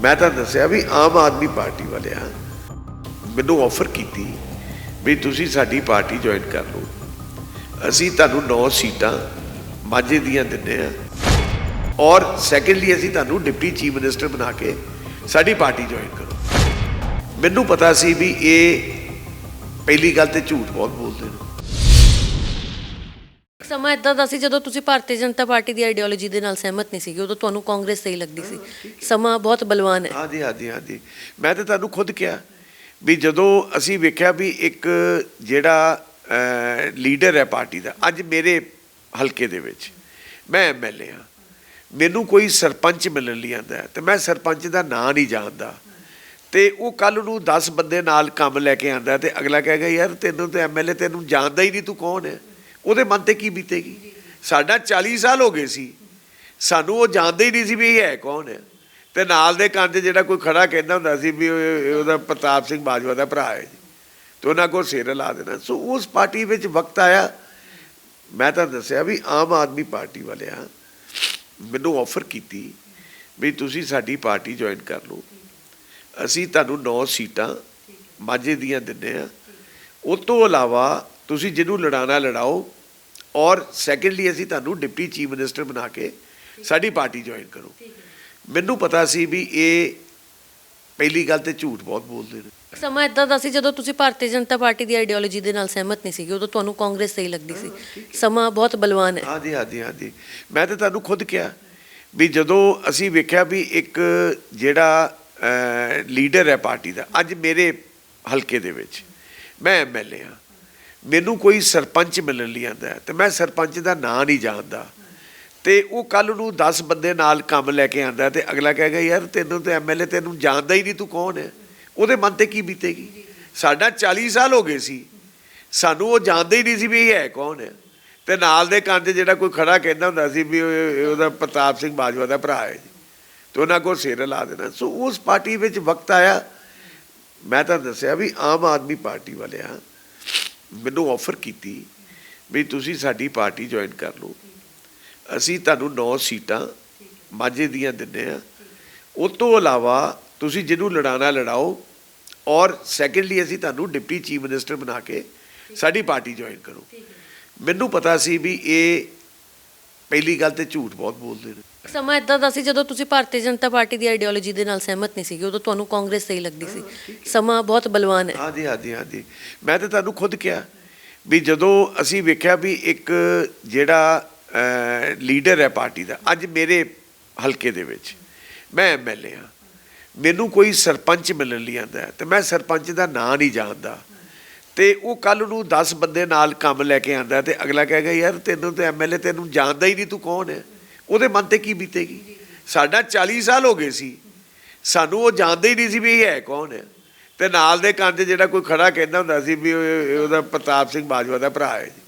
ਮੈਂ ਤਾਂ ਦੱਸਿਆ ਵੀ ਆਮ ਆਦਮੀ ਪਾਰਟੀ ਵਾਲਿਆਂ ਮੈਨੂੰ ਆਫਰ ਕੀਤੀ ਵੀ ਤੁਸੀਂ ਸਾਡੀ ਪਾਰਟੀ ਜੁਆਇਨ ਕਰ ਲਓ। ਅਸੀਂ ਤੁਹਾਨੂੰ 9 ਸੀਟਾਂ ਮਾਝੇ ਦੀਆਂ ਦਿੰਦੇ ਆ ਔਰ ਸੈਕੰਡਲੀ ਅਸੀਂ ਤੁਹਾਨੂੰ ਡਿਪਟੀ ਚੀਫ ਮਿਨਿਸਟਰ ਬਣਾ ਕੇ ਸਾਡੀ ਪਾਰਟੀ ਜੁਆਇਨ ਕਰੋ। ਮੈਨੂੰ ਪਤਾ ਸੀ ਵੀ ਇਹ ਪਹਿਲੀ ਗੱਲ ਤੇ ਝੂਠ ਬਹੁਤ ਬੋਲਦੇ ਨੇ। ਸਮਾਂ ਇਦਾਂ ਦਾ ਸੀ ਜਦੋਂ ਤੁਸੀਂ ਭਾਰਤੀ ਜਨਤਾ ਪਾਰਟੀ ਦੀ ਆਈਡੀਓਲੋਜੀ ਦੇ ਨਾਲ ਸਹਿਮਤ ਨਹੀਂ ਸੀਗੇ, ਉਦੋਂ ਤੁਹਾਨੂੰ ਕਾਂਗਰਸ ਸਹੀ ਲੱਗਦੀ ਸੀ। ਸਮਾਂ ਬਹੁਤ ਬਲਵਾਨ ਹੈ। ਹਾਂਜੀ ਹਾਂਜੀ ਹਾਂਜੀ। ਮੈਂ ਤਾਂ ਤੁਹਾਨੂੰ ਖੁਦ ਕਿਹਾ ਵੀ ਜਦੋਂ ਅਸੀਂ ਵੇਖਿਆ ਵੀ ਇੱਕ ਜਿਹੜਾ ਲੀਡਰ ਹੈ ਪਾਰਟੀ ਦਾ, ਅੱਜ ਮੇਰੇ ਹਲਕੇ ਦੇ ਵਿੱਚ, ਮੈਂ ਐਮਐਲਏ ਹਾਂ। ਮੈਨੂੰ ਕੋਈ ਸਰਪੰਚ ਮਿਲਣ ਲਈ ਆਂਦਾ ਹੈ ਤੇ ਮੈਂ ਸਰਪੰਚ ਦਾ ਨਾਂ ਨਹੀਂ ਜਾਣਦਾ। ਤੇ ਉਹ ਕੱਲ ਨੂੰ 10 ਬੰਦੇ ਨਾਲ ਕੰਮ ਲੈ ਕੇ ਆਂਦਾ ਤੇ ਅਗਲਾ ਕਹੇਗਾ, ਯਾਰ ਤੈਨੂੰ ਤੇ ਐਮਐਲਏ ਤੈਨੂੰ ਜਾਣਦਾ ਹੀ ਨਹੀਂ, ਤੂੰ ਕੌਣ ਹੈ? ਉਹਦੇ ਮਨ ਤੇ ਕੀ ਬੀਤੇਗੀ? ਸਾਡਾ 40 ਸਾਲ ਹੋ ਗਏ ਸੀ। ਸਾਨੂੰ ਉਹ ਜਾਣਦੇ ਹੀ ਨਹੀਂ ਸੀ ਵੀ ਇਹ ਹੈ ਕੌਣ ਹੈ। ਤੇ ਨਾਲ ਦੇ ਕੰਨ 'ਚ ਜਿਹੜਾ ਕੋਈ ਖੜਾ ਕਹਿੰਦਾ ਹੁੰਦਾ ਸੀ ਵੀ ਉਹਦਾ ਪ੍ਰਤਾਪ ਸਿੰਘ ਬਾਜਵਾ ਦਾ ਭਰਾ ਹੈ ਜੀ। ਤੇ ਉਹਨਾਂ ਕੋਲ ਸਿਰ ਲਾ ਦੇਣਾ। ਸੋ ਉਸ ਪਾਰਟੀ ਵਿੱਚ ਵਕਤ ਆਇਆ। ਮੈਂ ਤਾਂ ਦੱਸਿਆ ਵੀ ਆਮ ਆਦਮੀ ਪਾਰਟੀ ਵਾਲਿਆਂ ਮੈਨੂੰ ਆਫਰ ਕੀਤੀ ਵੀ ਤੁਸੀਂ ਸਾਡੀ ਪਾਰਟੀ ਜੁਆਇਨ ਕਰ ਲਓ। ਅਸੀਂ ਤੁਹਾਨੂੰ 9 ਸੀਟਾਂ ਮਾਝੇ ਦੀਆਂ ਦਿੰਦੇ ਆ ਉਸ ਤੋਂ ਇਲਾਵਾ ਤੁਸੀਂ ਜਿਹਨੂੰ ਲੜਾਣਾ ਲੜਾਓ ਔਰ ਸੈਕੰਡਲੀ ਅਸੀਂ ਤੁਹਾਨੂੰ ਡਿਪਟੀ ਚੀਫ ਮਿਨਿਸਟਰ ਬਣਾ ਕੇ ਸਾਡੀ ਪਾਰਟੀ ਜੁਆਇਨ ਕਰੋ। ਮੈਨੂੰ ਪਤਾ ਸੀ ਵੀ ਇਹ ਪਹਿਲੀ ਗੱਲ ਤੇ ਝੂਠ ਬਹੁਤ ਬੋਲਦੇ ਨੇ। ਸਮਾਂ ਇਦਾਂ ਦਾ ਸੀ ਜਦੋਂ ਤੁਸੀਂ ਭਾਰਤੀ ਜਨਤਾ ਪਾਰਟੀ ਦੀ ਆਈਡੀਓਲੋਜੀ ਦੇ ਨਾਲ ਸਹਿਮਤ ਨਹੀਂ ਸੀਗੇ ਉਦੋਂ ਤੁਹਾਨੂੰ ਕਾਂਗਰਸ ਸਹੀ ਲੱਗਦੀ ਸੀ। ਸਮਾਂ ਬਹੁਤ ਬਲਵਾਨ ਹੈ। ਹਾਂਜੀ ਹਾਂਜੀ ਹਾਂਜੀ। ਮੈਂ ਤਾਂ ਤੁਹਾਨੂੰ ਖੁਦ ਕਿਹਾ ਵੀ ਜਦੋਂ ਅਸੀਂ ਵੇਖਿਆ ਵੀ ਇੱਕ ਜਿਹੜਾ ਲੀਡਰ ਹੈ ਪਾਰਟੀ ਦਾ ਅੱਜ ਮੇਰੇ ਹਲਕੇ ਦੇ ਵਿੱਚ ਮੈਂ ਐਮਐਲਏ ਹਾਂ। ਮੈਨੂੰ ਕੋਈ ਸਰਪੰਚ ਮਿਲਣ ਲਈ ਆਂਦਾ ਹੈ ਤੇ ਮੈਂ ਸਰਪੰਚ ਦਾ ਨਾਂ ਨਹੀਂ ਜਾਣਦਾ। ਤੇ ਉਹ ਕੱਲ ਨੂੰ 10 ਬੰਦੇ ਨਾਲ ਕੰਮ ਲੈ ਕੇ ਆਂਦਾ ਤੇ ਅਗਲਾ ਕਹੇਗਾ, ਯਾਰ ਤੈਨੂੰ ਤੇ ਐਮਐਲਏ ਤੈਨੂੰ ਜਾਣਦਾ ਹੀ ਨਹੀਂ ਤੂੰ ਕੌਣ ਹੈ? ਉਹਦੇ ਮਨ ਤੇ ਕੀ ਬੀਤੇਗੀ? ਸਾਡਾ 40 ਸਾਲ ਹੋ ਗਏ ਸੀ। ਸਾਨੂੰ ਉਹ ਜਾਣਦੇ ਹੀ ਨਹੀਂ ਸੀ ਵੀ ਇਹ ਹੈ ਕੌਣ ਹੈ। ਤੇ ਨਾਲ ਦੇ ਕੰਨ 'ਚ ਜਿਹੜਾ ਕੋਈ ਖੜਾ ਕਹਿੰਦਾ ਹੁੰਦਾ ਸੀ ਵੀ ਉਹਦਾ ਪ੍ਰਤਾਪ ਸਿੰਘ ਬਾਜਵਾ ਦਾ ਭਰਾ ਹੈ ਜੀ। ਤੇ ਉਹਨਾਂ ਕੋਲ ਸਿਰ ਲਾ ਦੇਣਾ। ਸੋ ਉਸ ਪਾਰਟੀ ਵਿੱਚ ਵਕਤ ਆਇਆ। ਮੈਂ ਤਾਂ ਦੱਸਿਆ ਵੀ ਆਮ ਆਦਮੀ ਪਾਰਟੀ ਵਾਲਿਆਂ ਮੈਨੂੰ ਆਫਰ ਕੀਤੀ ਵੀ ਤੁਸੀਂ ਸਾਡੀ ਪਾਰਟੀ ਜੁਆਇਨ ਕਰ ਲਓ। ਅਸੀਂ ਤੁਹਾਨੂੰ 9 ਸੀਟਾਂ ਮਾਝੇ ਦੀਆਂ ਦਿੰਦੇ ਆ ਉਸ ਤੋਂ ਇਲਾਵਾ ਤੁਸੀਂ ਜਿਹਨੂੰ ਲੜਾਣਾ ਲੜਾਓ ਔਰ ਸੈਕੰਡਲੀ ਅਸੀਂ ਤੁਹਾਨੂੰ ਡਿਪਟੀ ਚੀਫ ਮਿਨਿਸਟਰ ਬਣਾ ਕੇ ਸਾਡੀ ਪਾਰਟੀ ਜੁਆਇਨ ਕਰੋ। ਮੈਨੂੰ ਪਤਾ ਸੀ ਵੀ ਇਹ ਪਹਿਲੀ ਗੱਲ ਤੇ ਝੂਠ ਬਹੁਤ ਬੋਲਦੇ ਨੇ। ਸਮਾਂ ਇਦਾਂ ਦਾ ਸੀ ਜਦੋਂ ਤੁਸੀਂ ਭਾਰਤੀ ਜਨਤਾ ਪਾਰਟੀ ਦੀ ਆਈਡੀਓਲੋਜੀ ਦੇ ਨਾਲ ਸਹਿਮਤ ਨਹੀਂ ਸੀਗੇ ਉਦੋਂ ਤੁਹਾਨੂੰ ਕਾਂਗਰਸ ਸਹੀ ਲੱਗਦੀ ਸੀ। ਸਮਾਂ ਬਹੁਤ ਬਲਵਾਨ ਹੈ। ਹਾਂਜੀ ਹਾਂਜੀ ਹਾਂਜੀ। ਮੈਂ ਤਾਂ ਤੁਹਾਨੂੰ ਖੁਦ ਕਿਹਾ ਵੀ ਜਦੋਂ ਅਸੀਂ ਵੇਖਿਆ ਵੀ ਇੱਕ ਜਿਹੜਾ ਲੀਡਰ ਹੈ ਪਾਰਟੀ ਦਾ ਅੱਜ ਮੇਰੇ ਹਲਕੇ ਦੇ ਵਿੱਚ ਮੈਂ ਐਮਐਲਏ ਹਾਂ। ਮੈਨੂੰ ਕੋਈ ਸਰਪੰਚ ਮਿਲਣ ਲਈ ਆਂਦਾ ਤੇ ਮੈਂ ਸਰਪੰਚ ਦਾ ਨਾਂ ਨਹੀਂ ਜਾਣਦਾ। ਤੇ ਉਹ ਕੱਲ ਨੂੰ 10 ਬੰਦੇ ਨਾਲ ਕੰਮ ਲੈ ਕੇ ਆਂਦਾ ਤੇ ਅਗਲਾ ਕਹੇਗਾ ਯਾਰ ਤੈਨੂੰ ਤੇ ਐਮਐਲਏ ਤੈਨੂੰ ਜਾਣਦਾ ਹੀ ਨਹੀਂ ਤੂੰ ਕੌਣ ਹੈ? ਉਹਦੇ ਮਨ ਤੇ ਕੀ ਬੀਤੇਗੀ? ਸਾਡਾ 40 ਸਾਲ ਹੋ ਗਏ ਸੀ। ਸਾਨੂੰ ਉਹ ਜਾਣਦੇ ਹੀ ਨਹੀਂ ਸੀ ਵੀ ਇਹ ਹੈ ਕੌਣ ਹੈ। ਤੇ ਨਾਲ ਦੇ ਕੰਨ 'ਚ ਜਿਹੜਾ ਕੋਈ ਖੜਾ ਕਹਿੰਦਾ ਹੁੰਦਾ ਸੀ ਵੀ ਉਹਦਾ ਪ੍ਰਤਾਪ ਸਿੰਘ ਬਾਜਵਾ ਦਾ ਭਰਾ ਹੈ ਜੀ।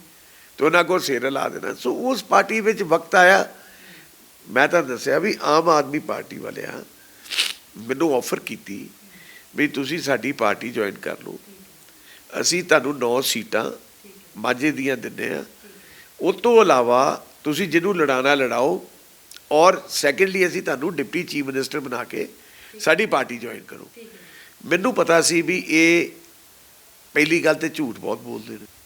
ਤੇ ਉਹਨਾਂ ਕੋਲ ਸਿਰ ਲਾ ਦੇਣਾ। ਸੋ ਉਸ ਪਾਰਟੀ ਵਿੱਚ ਵਕਤ ਆਇਆ। ਮੈਂ ਤਾਂ ਦੱਸਿਆ ਵੀ ਆਮ ਆਦਮੀ ਪਾਰਟੀ ਵਾਲਿਆਂ ਮੈਨੂੰ ਆਫਰ ਕੀਤੀ ਵੀ ਤੁਸੀਂ ਸਾਡੀ ਪਾਰਟੀ ਜੁਆਇਨ ਕਰ ਲਓ। ਅਸੀਂ ਤੁਹਾਨੂੰ 9 ਸੀਟਾਂ ਮਾਝੇ ਦੀਆਂ ਦਿੰਦੇ ਆ ਉਸ ਤੋਂ ਇਲਾਵਾ ਤੁਸੀਂ ਜਿਹਨੂੰ ਲੜਾਣਾ ਲੜਾਓ ਔਰ ਸੈਕੰਡਲੀ ਅਸੀਂ ਤੁਹਾਨੂੰ ਡਿਪਟੀ ਚੀਫ ਮਿਨਿਸਟਰ ਬਣਾ ਕੇ ਸਾਡੀ ਪਾਰਟੀ ਜੁਆਇਨ ਕਰੋ। ਮੈਨੂੰ ਪਤਾ ਸੀ ਵੀ ਇਹ ਪਹਿਲੀ ਗੱਲ ਤੇ ਝੂਠ ਬਹੁਤ ਬੋਲਦੇ ਨੇ।